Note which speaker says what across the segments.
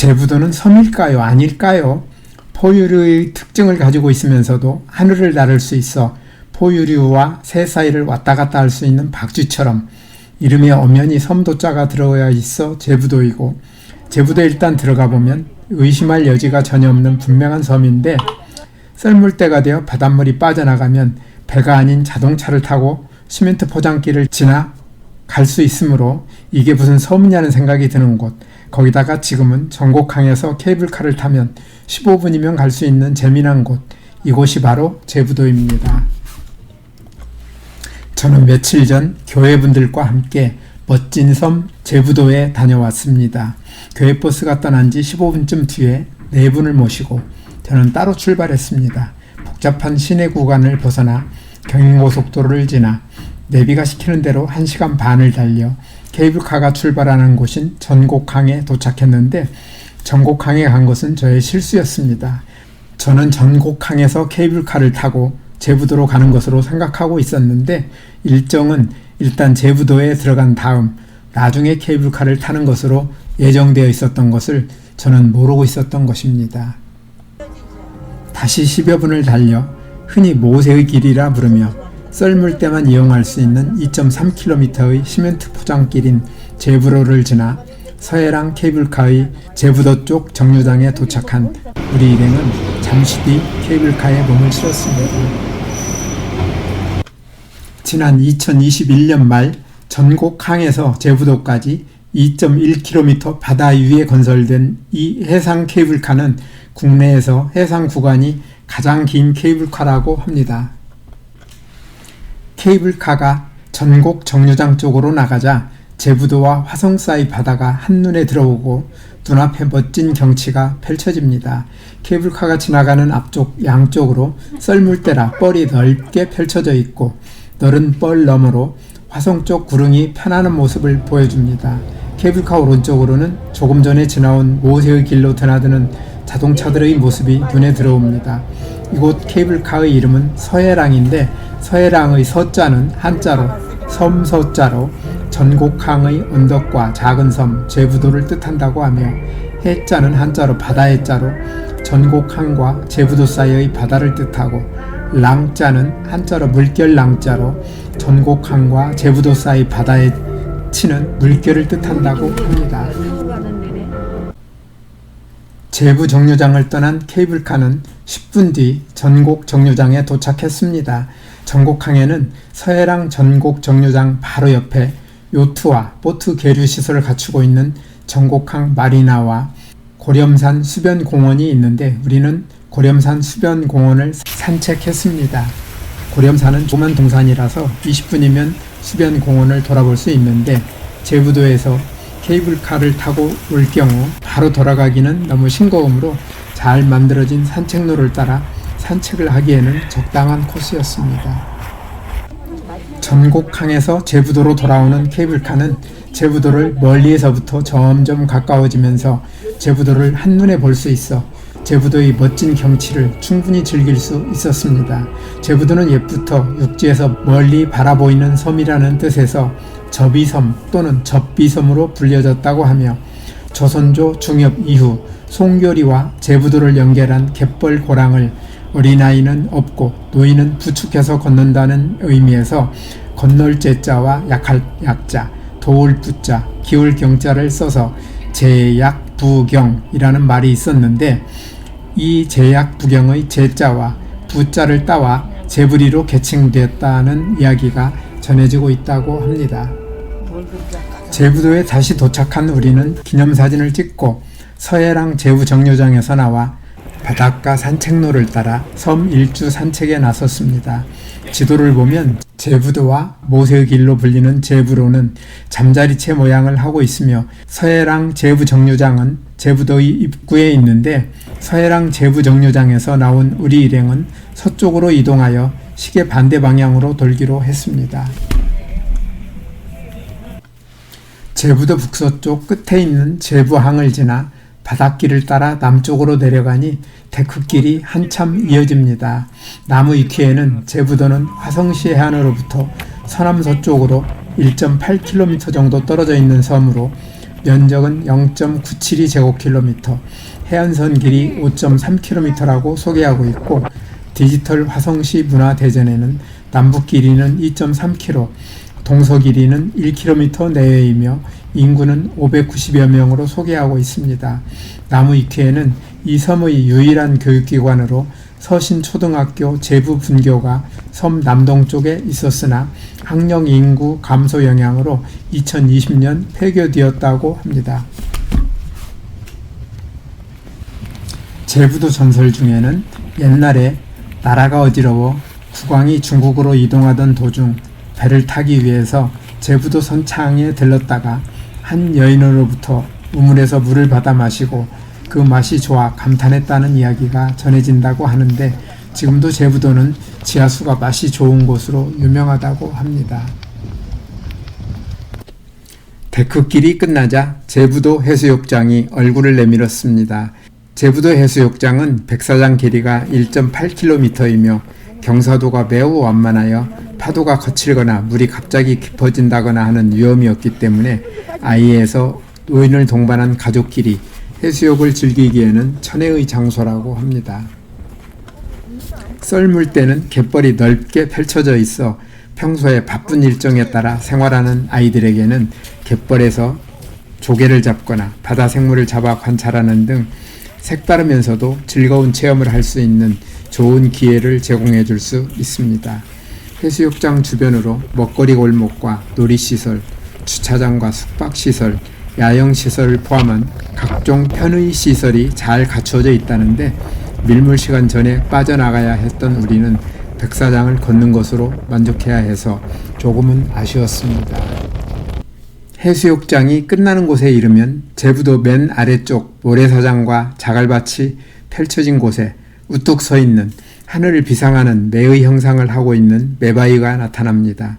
Speaker 1: 제부도는 섬일까요? 아닐까요? 포유류의 특징을 가지고 있으면서도 하늘을 나를 수 있어 포유류와 새 사이를 왔다 갔다 할 수 있는 박쥐처럼 이름에 엄연히 섬도자가 들어가 있어 제부도이고 제부도에 일단 들어가 보면 의심할 여지가 전혀 없는 분명한 섬인데 썰물 때가 되어 바닷물이 빠져나가면 배가 아닌 자동차를 타고 시멘트 포장길을 지나 갈 수 있으므로 이게 무슨 섬이냐는 생각이 드는 곳. 거기다가 지금은 전곡항에서 케이블카를 타면 15분이면 갈 수 있는 재미난 곳. 이곳이 바로 제부도입니다. 저는 며칠 전 교회분들과 함께 멋진 섬 제부도에 다녀왔습니다. 교회 버스가 떠난 지 15분쯤 뒤에 네 분을 모시고 저는 따로 출발했습니다. 복잡한 시내 구간을 벗어나 경인고속도로를 지나 내비가 시키는 대로 1시간 반을 달려 케이블카가 출발하는 곳인 전곡항에 도착했는데 전곡항에 간 것은 저의 실수였습니다. 저는 전곡항에서 케이블카를 타고 제부도로 가는 것으로 생각하고 있었는데 일정은 일단 제부도에 들어간 다음 나중에 케이블카를 타는 것으로 예정되어 있었던 것을 저는 모르고 있었던 것입니다. 다시 10여 분을 달려 흔히 모세의 길이라 부르며 썰물 때만 이용할 수 있는 2.3km의 시멘트 포장길인 제부로를 지나 서해랑 케이블카의 제부도 쪽 정류장에 도착한 우리 일행은 잠시 뒤 케이블카에 몸을 실었습니다. 지난 2021년 말 전곡 항에서 제부도까지 2.1km 바다 위에 건설된 이 해상 케이블카는 국내에서 해상 구간이 가장 긴 케이블카라고 합니다. 케이블카가 전곡 정류장 쪽으로 나가자 제부도와 화성 사이 바다가 한눈에 들어오고 눈앞에 멋진 경치가 펼쳐집니다. 케이블카가 지나가는 앞쪽 양쪽으로 썰물대라 뻘이 넓게 펼쳐져 있고 너른 뻘 너머로 화성 쪽 구릉이 편안한 모습을 보여줍니다. 케이블카 오른쪽으로는 조금 전에 지나온 모세의 길로 드나드는 자동차들의 모습이 눈에 들어옵니다. 이곳 케이블카의 이름은 서해랑인데 서해랑의 서자는 한자로 섬서자로 전곡항의 언덕과 작은 섬 제부도를 뜻한다고 하며 해자는 한자로 바다의 자로 전곡항과 제부도 사이의 바다를 뜻하고 랑자는 한자로 물결 랑자로 전곡항과 제부도 사이 바다에 치는 물결을 뜻한다고 합니다. 제부 정류장을 떠난 케이블카는 10분 뒤 전곡 정류장에 도착했습니다. 전곡항에는 서해랑 전곡 정류장 바로 옆에 요트와 보트 계류 시설을 갖추고 있는 전곡항 마리나와 고렴산 수변 공원이 있는데 우리는 고렴산 수변 공원을 산책했습니다. 고렴산은 조만 동산이라서 20분이면 수변 공원을 돌아볼 수 있는데 제부도에서 케이블카를 타고 올 경우 바로 돌아가기는 너무 싱거우므로 잘 만들어진 산책로를 따라 산책을 하기에는 적당한 코스였습니다. 전곡항에서 제부도로 돌아오는 케이블카는 제부도를 멀리에서부터 점점 가까워지면서 제부도를 한눈에 볼 수 있어 제부도의 멋진 경치를 충분히 즐길 수 있었습니다. 제부도는 옛부터 육지에서 멀리 바라보이는 섬이라는 뜻에서 접이섬 또는 접비섬으로 불려졌다고 하며 조선조 중엽 이후 송교리와 제부도를 연결한 갯벌 고랑을 어린아이는 업고 노인은 부축해서 건넌다는 의미에서 건널 제자와 약할 약자, 도울 부자, 기울 경자를 써서 제약 부경이라는 말이 있었는데 이 제약 부경의 제자와 부자를 따와 제부리로 개칭되었다는 이야기가 전해지고 있다고 합니다. 제부도에 다시 도착한 우리는 기념사진을 찍고 서해랑 제부 정류장에서 나와 바닷가 산책로를 따라 섬 일주 산책에 나섰습니다. 지도를 보면 제부도와 모세의 길로 불리는 제부로는 잠자리채 모양을 하고 있으며 서해랑 제부 정류장은 제부도의 입구에 있는데 서해랑 제부 정류장에서 나온 우리 일행은 서쪽으로 이동하여 시계 반대 방향으로 돌기로 했습니다. 제부도 북서쪽 끝에 있는 제부항을 지나 바닷길을 따라 남쪽으로 내려가니 데크길이 한참 이어집니다. 나무 위키에는 제부도는 화성시 해안으로부터 서남서쪽으로 1.8km 정도 떨어져 있는 섬으로 면적은 0.972제곱킬로미터, 해안선 길이 5.3km라고 소개하고 있고 디지털 화성시 문화대전에는 남북 길이는 2.3km, 동서 길이는 1km 내외이며 인구는 590여 명으로 소개하고 있습니다. 나무위키에는 이 섬의 유일한 교육기관으로 서신초등학교 제부 분교가 섬 남동쪽에 있었으나 학령 인구 감소 영향으로 2020년 폐교되었다고 합니다. 제부도 전설 중에는 옛날에 나라가 어지러워 국왕이 중국으로 이동하던 도중 배를 타기 위해서 제부도 선창에 들렀다가 한 여인으로부터 우물에서 물을 받아 마시고 그 맛이 좋아 감탄했다는 이야기가 전해진다고 하는데 지금도 제부도는 지하수가 맛이 좋은 곳으로 유명하다고 합니다. 데크길이 끝나자 제부도 해수욕장이 얼굴을 내밀었습니다. 제부도 해수욕장은 백사장 길이가 1.8km이며 경사도가 매우 완만하여 파도가 거칠거나 물이 갑자기 깊어진다거나 하는 위험이 없기 때문에 아이에서 노인을 동반한 가족끼리 해수욕을 즐기기에는 천혜의 장소라고 합니다. 썰물 때는 갯벌이 넓게 펼쳐져 있어 평소에 바쁜 일정에 따라 생활하는 아이들에게는 갯벌에서 조개를 잡거나 바다 생물을 잡아 관찰하는 등 색다르면서도 즐거운 체험을 할 수 있는 좋은 기회를 제공해 줄 수 있습니다. 해수욕장 주변으로 먹거리 골목과 놀이시설, 주차장과 숙박시설, 야영시설을 포함한 각종 편의 시설이 잘 갖추어져 있다는데 밀물 시간 전에 빠져나가야 했던 우리는 백사장을 걷는 것으로 만족해야 해서 조금은 아쉬웠습니다. 해수욕장이 끝나는 곳에 이르면 제부도 맨 아래쪽 모래사장과 자갈밭이 펼쳐진 곳에 우뚝 서 있는 하늘을 비상하는 매의 형상을 하고 있는 매바위가 나타납니다.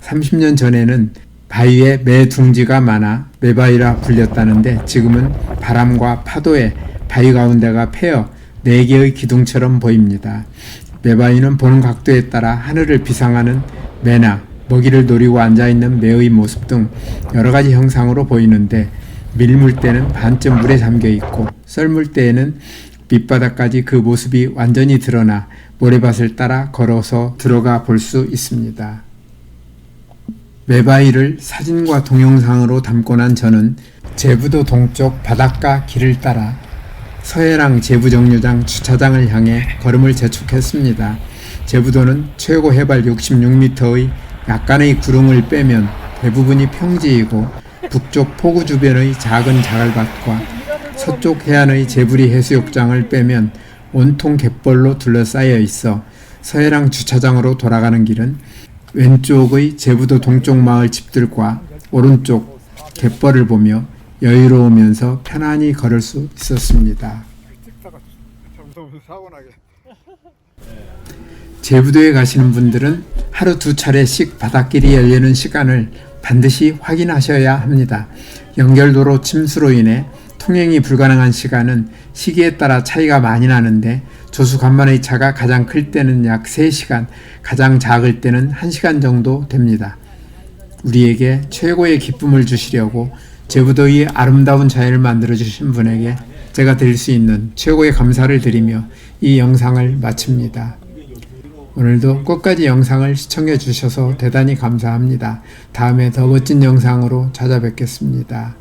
Speaker 1: 30년 전에는 바위에 매 둥지가 많아 매바위라 불렸다는데 지금은 바람과 파도에 바위 가운데가 패여 네 개의 기둥처럼 보입니다. 매바위는 보는 각도에 따라 하늘을 비상하는 매나 먹이를 노리고 앉아있는 매의 모습 등 여러 가지 형상으로 보이는데 밀물 때는 반쯤 물에 잠겨 있고 썰물 때에는 밑바닥까지 그 모습이 완전히 드러나 모래밭을 따라 걸어서 들어가 볼 수 있습니다. 매바위를 사진과 동영상으로 담고 난 저는 제부도 동쪽 바닷가 길을 따라 서해랑 제부정류장 주차장을 향해 걸음을 재촉했습니다. 제부도는 최고 해발 66m의 약간의 구름을 빼면 대부분이 평지이고 북쪽 포구 주변의 작은 자갈밭과 서쪽 해안의 제부리 해수욕장을 빼면 온통 갯벌로 둘러싸여 있어 서해랑 주차장으로 돌아가는 길은 왼쪽의 제부도 동쪽 마을 집들과 오른쪽 갯벌을 보며 여유로우면서 편안히 걸을 수 있었습니다. 제부도에 가시는 분들은 하루 두 차례씩 바닷길이 열리는 시간을 반드시 확인하셔야 합니다. 연결도로 침수로 인해 통행이 불가능한 시간은 시기에 따라 차이가 많이 나는데 조수 간만의 차가 가장 클 때는 약 3시간, 가장 작을 때는 1시간 정도 됩니다. 우리에게 최고의 기쁨을 주시려고 제부도의 아름다운 자연을 만들어 주신 분에게 제가 드릴 수 있는 최고의 감사를 드리며 이 영상을 마칩니다. 오늘도 끝까지 영상을 시청해 주셔서 대단히 감사합니다. 다음에 더 멋진 영상으로 찾아뵙겠습니다.